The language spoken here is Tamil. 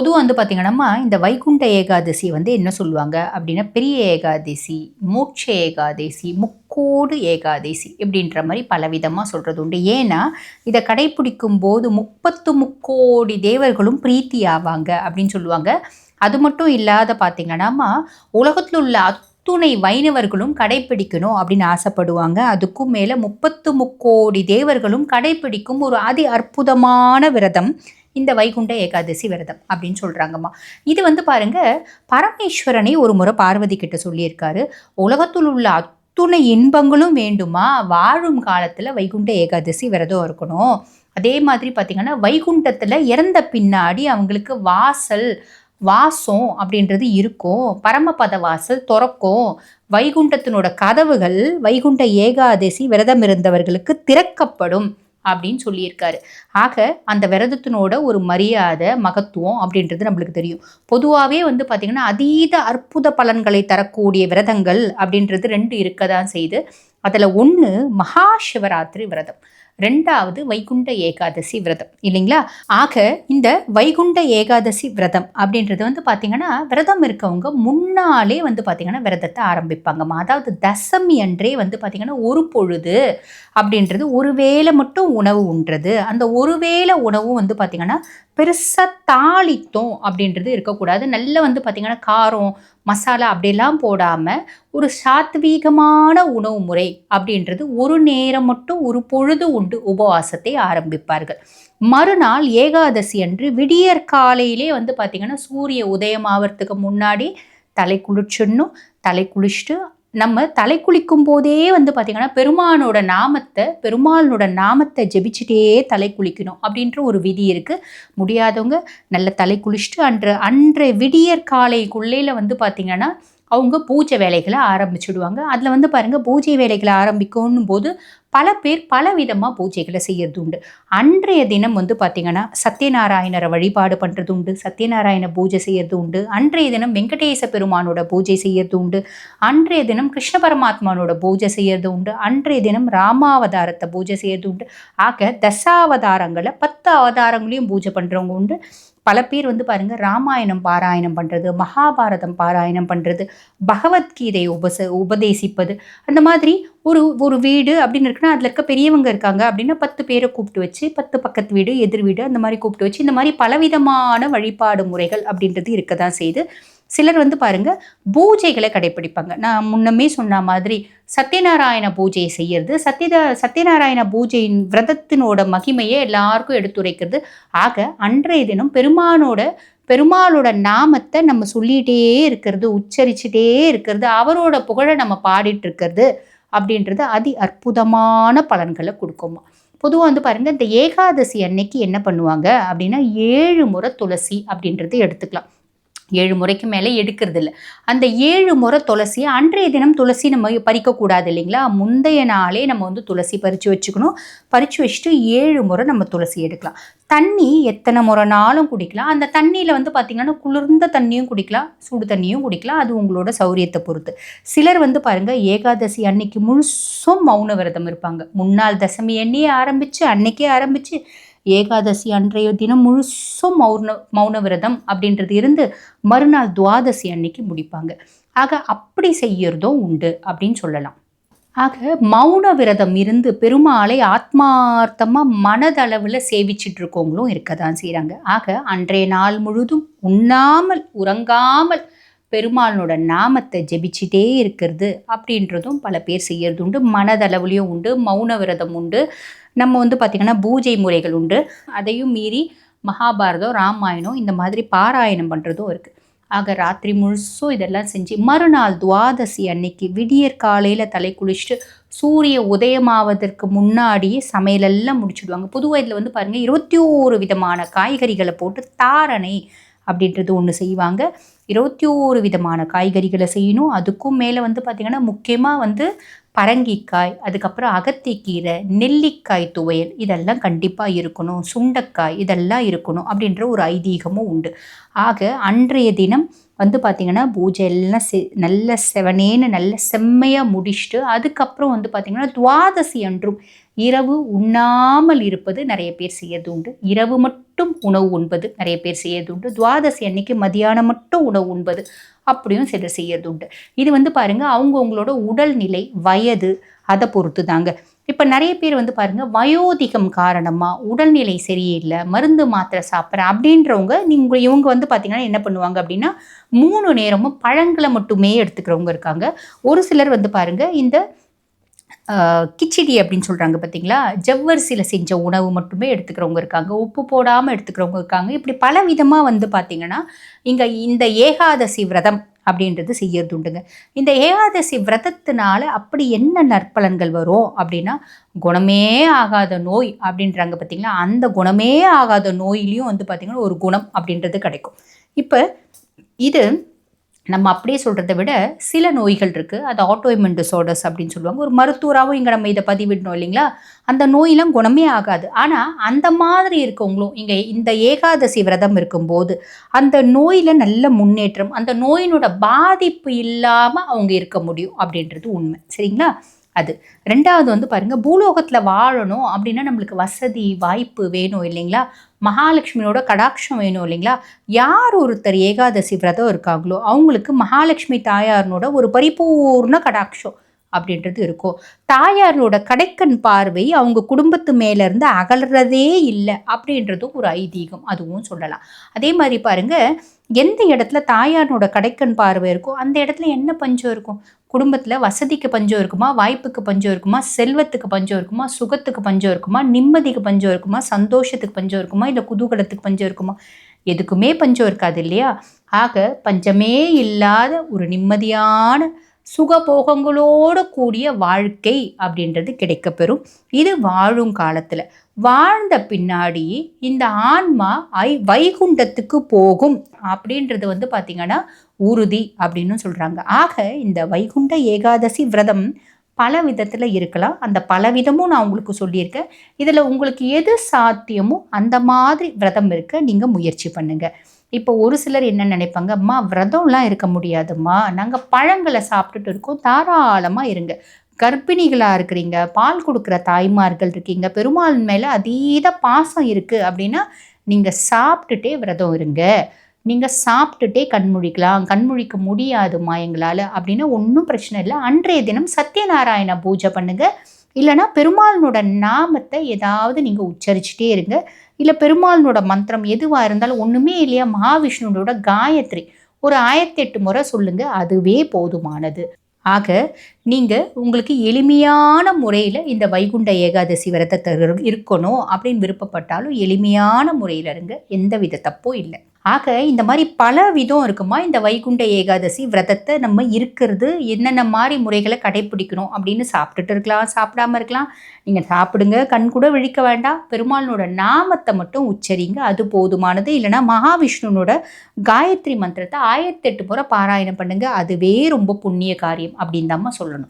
பொதுவாக வந்து பார்த்திங்கன்னா இந்த வைகுண்ட ஏகாதசி வந்து என்ன சொல்லுவாங்க அப்படின்னா பெரிய ஏகாதசி மோட்ச ஏகாதசி முக்கோடு ஏகாதசி இப்படின்ற மாதிரி பலவிதமாக சொல்கிறது உண்டு. ஏன்னா இதை கடைப்பிடிக்கும் போது முப்பத்து முக்கோடி தேவர்களும் பிரீத்தி ஆவாங்க அப்படின்னு சொல்லுவாங்க. அது மட்டும் இல்லாத பார்த்திங்கன்னாமா உலகத்தில் உள்ள அத்துணை வைணவர்களும் கடைப்பிடிக்கணும் அப்படின்னு ஆசைப்படுவாங்க. அதுக்கும் மேலே முப்பத்து முக்கோடி தேவர்களும் கடைப்பிடிக்கும் ஒரு அதி அற்புதமான விரதம் இந்த வைகுண்ட ஏகாதசி விரதம் அப்படின்னு சொல்கிறாங்கம்மா இது வந்து பாருங்க பரமேஸ்வரனை ஒரு முறை பார்வதி கிட்ட சொல்லியிருக்காரு. உலகத்தில் உள்ள அத்துணை இன்பங்களும் வேண்டுமா? வாழும் காலத்தில் வைகுண்ட ஏகாதசி விரதம் இருக்கணும். அதே மாதிரி பார்த்திங்கன்னா வைகுண்டத்தில் இறந்த பின்னாடி அவங்களுக்கு வாசல் வாசம் அப்படின்றது இருக்கும். பரமபத வாசல் திறக்கும். வைகுண்டத்தினோட கதவுகள் வைகுண்ட ஏகாதசி விரதம் இருந்தவர்களுக்கு திறக்கப்படும். அப்படின்னு சொல்லியிருக்காரு. ஆக அந்த விரதத்தினோட ஒரு மரியாதை மகத்துவம் அப்படின்றது நம்மளுக்கு தெரியும். பொதுவாகவே வந்து பார்த்திங்கன்னா அதீத அற்புத பலன்களை தரக்கூடிய விரதங்கள் அப்படின்றது ரெண்டு இருக்க தான் செய்து அதில் ஒன்று மகா சிவராத்திரி விரதம். ரெண்டாவது வைகுண்ட ஏகாதசி விரதம் இல்லைங்களா? ஆக இந்த வைகுண்ட ஏகாதசி விரதம் அப்படின்றது வந்து பார்த்திங்கன்னா விரதம் இருக்கவங்க முன்னாலே வந்து பார்த்திங்கன்னா விரதத்தை ஆரம்பிப்பாங்கம்மா அதாவது தசமி அன்றே வந்து பார்த்திங்கன்னா ஒரு பொழுது அப்படின்றது ஒரு வேளை மட்டும் உணவு உண்றது. அந்த ஒரு வேளை உணவும் வந்து பார்த்திங்கன்னா பெருசாக தாளித்தோம் அப்படின்றது இருக்கக்கூடாது. நல்ல வந்து பார்த்திங்கன்னா காரம் மசாலா அப்படிலாம் போடாமல் ஒரு சாத்வீகமான உணவு முறை அப்படின்றது ஒரு நேரம் மட்டும் ஒரு பொழுது உண்டு உபவாசத்தை ஆரம்பிப்பார்கள். மறுநாள் ஏகாதசி அன்று விடியற் காலையிலே வந்து பார்த்திங்கன்னா சூரிய உதயம் ஆகிறதுக்கு முன்னாடி தலை குளிச்சிடணும் தலை குளிச்சுட்டு நம்ம தலை குளிக்கும் போதே வந்து பார்த்திங்கன்னா பெருமானோட நாமத்தை பெருமாளனோட நாமத்தை ஜெபிச்சுட்டே தலை குளிக்கணும் அப்படின்ற ஒரு விதி இருக்குது முடியாதவங்க நல்ல தலை குளிச்சுட்டு அன்று அன்றைய விடியற் காலைக்குள்ளேயில் வந்து பார்த்திங்கன்னா அவங்க பூஜை வேலைகளை ஆரம்பிச்சுடுவாங்க. அதில் வந்து பாருங்கள் பூஜை வேலைகளை ஆரம்பிக்கணும் போது பல பேர் பல விதமாக பூஜைகளை செய்யறது உண்டு அன்றைய தினம் வந்து பார்த்திங்கன்னா சத்யநாராயணரை வழிபாடு பண்ணுறது உண்டு சத்யநாராயண பூஜை செய்யறது உண்டு அன்றைய தினம் வெங்கடேச பெருமானோட பூஜை செய்யறது உண்டு அன்றைய தினம் கிருஷ்ண பரமாத்மானோட பூஜை செய்யறது உண்டு அன்றைய தினம் ராமாவதாரத்தை பூஜை செய்யறது உண்டு ஆக தசாவதாரங்களை பத்து அவதாரங்களையும் பூஜை பண்ணுறவங்க உண்டு. பல பேர் வந்து பாருங்கள் ராமாயணம் பாராயணம் பண்ணுறது மகாபாரதம் பாராயணம் பண்ணுறது பகவத்கீதை உபச உபதேசிப்பது அந்த மாதிரி ஒரு ஒரு வீடு அப்படின்னு இருக்குன்னா அதில் இருக்க பெரியவங்க இருக்காங்க அப்படின்னா பத்து பேரை கூப்பிட்டு வச்சு பத்து பக்கத்து வீடு எதிர் வீடு அந்த மாதிரி கூப்பிட்டு வச்சு இந்த மாதிரி பலவிதமான வழிபாடு முறைகள் அப்படின்றது இருக்க தான் செய்து சிலர் வந்து பாருங்க பூஜைகளை கடைப்பிடிப்பாங்க. நான் முன்னமே சொன்ன மாதிரி சத்யநாராயண பூஜையை செய்யறது சத்யதா சத்யநாராயண பூஜையின் விரதத்தினோட மகிமையை எல்லாருக்கும் எடுத்துரைக்கிறது. ஆக அன்றைய தினம் பெருமானோட பெருமாளோட நாமத்தை நம்ம சொல்லிகிட்டே இருக்கிறது உச்சரிச்சுட்டே இருக்கிறது அவரோட புகழை நம்ம பாடிட்டு இருக்கிறது அப்படின்றது அதி அற்புதமான பலன்களை கொடுக்குமா. பொதுவாக வந்து பாருங்கள் இந்த ஏகாதசி அன்னைக்கு என்ன பண்ணுவாங்க அப்படின்னா ஏழு முறை துளசி அப்படின்றது எடுத்துக்கலாம். ஏழு முறைக்கு மேலே எடுக்கிறது இல்லை அந்த ஏழு முறை துளசியை அன்றைய தினம் துளசி நம்ம பறிக்கக்கூடாது இல்லைங்களா? முந்தைய நாளே நம்ம வந்து துளசி பறித்து வச்சுக்கணும். பறித்து வச்சுட்டு ஏழு முறை நம்ம துளசி எடுக்கலாம். தண்ணி எத்தனை முறைனாலும் குடிக்கலாம். அந்த தண்ணியில் வந்து பார்த்திங்கன்னா குளிர்ந்த தண்ணியும் குடிக்கலாம் சூடு தண்ணியும் குடிக்கலாம். அது உங்களோட சௌரியத்தை பொறுத்து. சிலர் வந்து பாருங்கள் ஏகாதசி அன்னைக்கு முழுசும் மௌன விரதம் இருப்பாங்க. முன்னாள் தசமி எண்ணியே ஆரம்பித்து அன்னைக்கே ஆரம்பித்து ஏகாதசி அன்றைய தினம் முழுசும் மௌன மௌன விரதம் அப்படின்றது இருந்து மறுநாள் துவாதசி அன்னைக்கு முடிப்பாங்க. ஆக அப்படி செய்யறதும் உண்டு அப்படின்னு சொல்லலாம். ஆக மௌன விரதம் இருந்து பெருமாளை ஆத்மார்த்தமாக மனதளவில் சேவிச்சிட்டு இருக்கவங்களும் இருக்க தான் செய்கிறாங்க ஆக அன்றைய நாள் முழுதும் உண்ணாமல் உறங்காமல் பெருமாளனோட நாமத்தை ஜெபிச்சிட்டே இருக்கிறது அப்படின்றதும் பல பேர் செய்கிறது உண்டு. மனதளவுலேயும் உண்டு மௌன விரதம் உண்டு. நம்ம வந்து பார்த்திங்கன்னா பூஜை முறைகள் உண்டு. அதையும் மீறி மகாபாரதம் ராமாயணம் இந்த மாதிரி பாராயணம் பண்ணுறதும் இருக்குது ஆக ராத்திரி முழுசும் இதெல்லாம் செஞ்சு மறுநாள் துவாதசி அன்னைக்கு விடியற் காலையில் தலை குளிச்சுட்டு சூரிய உதயமாவதற்கு முன்னாடியே சமையலெல்லாம் முடிச்சுடுவாங்க. புது வயதில் வந்து பாருங்கள் இருபத்தி ஓரு விதமான காய்கறிகளை போட்டு தாரணை அப்படின்றது ஒன்று செய்வாங்க. இருபத்தி ஓரு விதமான காய்கறிகளை செய்யணும். அதுக்கும் மேலே வந்து பார்த்திங்கன்னா முக்கியமாக வந்து பரங்கிக்காய் அதுக்கப்புறம் அகத்திக்கீரை நெல்லிக்காய் துவையல் இதெல்லாம் கண்டிப்பாக இருக்கணும். சுண்டக்காய் இதெல்லாம் இருக்கணும் அப்படின்ற ஒரு ஐதீகமும் உண்டு. ஆக அன்றைய தினம் வந்து பார்த்திங்கன்னா பூஜை எல்லாம் செ நல்ல செவனேன்னு நல்ல செம்மையாக முடிச்சுட்டு அதுக்கப்புறம் வந்து பார்த்திங்கன்னா துவாதசி அன்றும் இரவு உண்ணாமல் இருப்பது நிறைய பேர் செய்யறது உண்டு. இரவு மட்டும் மட்டும் உணவு உண்பது. நிறைய பேர் செய்யறது உண்டு. துவாதசி அன்னைக்கு மதியானம் மட்டும் உணவு உண்பது அப்படியும் சிலர் செய்யறது உண்டு. இது வந்து பாருங்க அவங்கவுங்களோட உடல்நிலை வயது அதை பொறுத்து தாங்க இப்போ நிறைய பேர் வந்து பாருங்க வயோதிகம் காரணமாக உடல்நிலை சரியில்லை மருந்து மாத்திரை சாப்பிட்றேன் அப்படின்றவங்க நீங்கள் இவங்க வந்து பார்த்திங்கன்னா என்ன பண்ணுவாங்க அப்படின்னா மூணு நேரமும் பழங்களை மட்டுமே எடுத்துக்கிறவங்க இருக்காங்க. ஒரு சிலர் வந்து பாருங்க இந்த கிச்சிடி அப்படின்னு சொல்கிறாங்க பார்த்தீங்களா ஜவ்வரிசியில் செஞ்ச உணவு மட்டுமே எடுத்துக்கிறவங்க இருக்காங்க. உப்பு போடாமல் எடுத்துக்கிறவங்க இருக்காங்க. இப்படி பல விதமாக வந்து பார்த்திங்கன்னா இங்கே இந்த ஏகாதசி விரதம் அப்படின்றது செய்யறது உண்டுங்க. இந்த ஏகாதசி விரதத்தினால அப்படி என்ன நற்பலன்கள் வரும் அப்படின்னா குணமே ஆகாத நோய் அப்படின்றாங்க பார்த்தீங்களா அந்த குணமே ஆகாத நோயிலையும் வந்து பார்த்திங்கன்னா ஒரு குணம் அப்படின்றது கிடைக்கும். இப்போ இது நம்ம அப்படியே சொல்கிறத விட சில நோய்கள் இருக்குது அது ஆட்டோஇமென் டிசார்டர்ஸ் அப்படின்னு சொல்லுவாங்க. ஒரு மருத்துவராகவும் இங்கே நம்ம இதை பதிவிடணும் இல்லைங்களா? அந்த நோயெல்லாம் குணமே ஆகாது. ஆனால் அந்த மாதிரி இருக்கவங்களும் இங்கே இந்த ஏகாதசி விரதம் இருக்கும்போது அந்த நோயில் நல்ல முன்னேற்றம் அந்த நோயினோட பாதிப்பு இல்லாமல் அவங்க இருக்க முடியும் அப்படின்றது உண்மை. சரிங்களா? அது. ரெண்டாவது வந்து பாருங்கள் பூலோகத்தில் வாழணும் அப்படின்னா நம்மளுக்கு வசதி வாய்ப்பு வேணும் இல்லைங்களா? மகாலட்சுமியோட கடாட்சம் வேணும் இல்லைங்களா? யார் ஒருத்தர் ஏகாதசி விரதம் இருக்காங்களோ அவங்களுக்கு மகாலட்சுமி தாயாரனோட ஒரு பரிபூர்ண கடாட்சம். அப்படின்றது இருக்கும். தாயாரோட கடைக்கண் பார்வை அவங்க குடும்பத்து மேலேருந்து அகல்றதே இல்லை அப்படின்றதும் ஒரு ஐதீகம். அதுவும் சொல்லலாம். அதே மாதிரி பாருங்க எந்த இடத்துல தாயாரோட கடைக்கண் பார்வை இருக்கோ அந்த இடத்துல என்ன பஞ்சம் இருக்கும்? குடும்பத்தில் வசதிக்கு பஞ்சம் இருக்குமா? வாய்ப்புக்கு பஞ்சம் இருக்குமா? செல்வத்துக்கு பஞ்சம் இருக்குமா? சுகத்துக்கு பஞ்சம் இருக்குமா? நிம்மதிக்கு பஞ்சம் இருக்குமா? சந்தோஷத்துக்கு பஞ்சம் இருக்குமா? இல்லை குதூகலத்துக்கு பஞ்சம் இருக்குமா? எதுக்குமே பஞ்சம் இருக்காது இல்லையா? ஆக பஞ்சமே இல்லாத ஒரு நிம்மதியான சுகபோகங்களோடு கூடிய வாழ்க்கை அப்படின்றது கிடைக்கப்பெறும். இது வாழும் காலத்தில். வாழ்ந்த பின்னாடி இந்த ஆன்மா ஐ வைகுண்டத்துக்கு போகும் அப்படின்றது வந்து பார்த்திங்கன்னா உறுதி அப்படின்னு சொல்கிறாங்க ஆக இந்த வைகுண்ட ஏகாதசி விரதம் பல விதத்தில் இருக்கலாம். அந்த பல விதமும் நான் உங்களுக்கு சொல்லியிருக்கேன். இதில் உங்களுக்கு எது சாத்தியமோ அந்த மாதிரி விரதம் இருக்க நீங்கள் முயற்சி பண்ணுங்கள் இப்போ ஒரு சிலர் என்ன நினைப்பாங்க? அம்மா விரதம்லாம் இருக்க முடியாதும்மா. நாங்கள் பழங்களை சாப்பிட்டுட்டு இருக்கோம். தாராளமாக இருங்க. கர்ப்பிணிகளாக இருக்கிறீங்க. பால் கொடுக்குற தாய்மார்கள் இருக்கீங்க. பெருமாள் மேலே அதீத பாசம் இருக்குது அப்படின்னா நீங்கள் சாப்பிட்டுட்டே விரதம் இருங்க. நீங்கள் சாப்பிட்டுட்டே கண்முழிக்கலாம் கண்முழிக்க முடியாதுமா எங்களால். அப்படின்னா ஒன்றும் பிரச்சனை இல்லை. அன்றைய தினம் சத்யநாராயண பூஜை பண்ணுங்கள் இல்லைனா பெருமாளனோட நாமத்தை ஏதாவது நீங்கள் உச்சரிச்சுட்டே இருங்க. இல்லை பெருமாளனோட மந்திரம் எதுவாக இருந்தாலும் ஒன்றுமே இல்லையா? மகாவிஷ்ணுவோட காயத்ரி. ஒரு ஆயிரத்தி எட்டு முறை சொல்லுங்கள் அதுவே போதுமானது. ஆக நீங்கள் உங்களுக்கு எளிமையான முறையில் இந்த வைகுண்ட ஏகாதசி விரதத்தை இருக்கணும் அப்படின்னு விருப்பப்பட்டாலும் எளிமையான முறையில் இருங்க. எந்த வித தப்பும் இல்லை. ஆக இந்த மாதிரி பல விதம் இருக்குமா? இந்த வைகுண்ட ஏகாதசி விரதத்தை நம்ம இருக்கிறது என்னென்ன மாதிரி முறைகளை கடைப்பிடிக்கணும் அப்படின்னு சாப்பிட்டுட்டு இருக்கலாம் சாப்பிடாம இருக்கலாம். நீங்கள் சாப்பிடுங்க கண் கூட விழிக்க வேண்டாம். பெருமாளனோட நாமத்தை மட்டும் உச்சரிங்க அது போதுமானது. இல்லைனா மகாவிஷ்ணுனோட காயத்ரி மந்திரத்தை ஆயிரத்தி எட்டு முறை பாராயணம் பண்ணுங்க. அதுவே ரொம்ப புண்ணிய காரியம் அப்படின்னு தான் சொல்லணும்.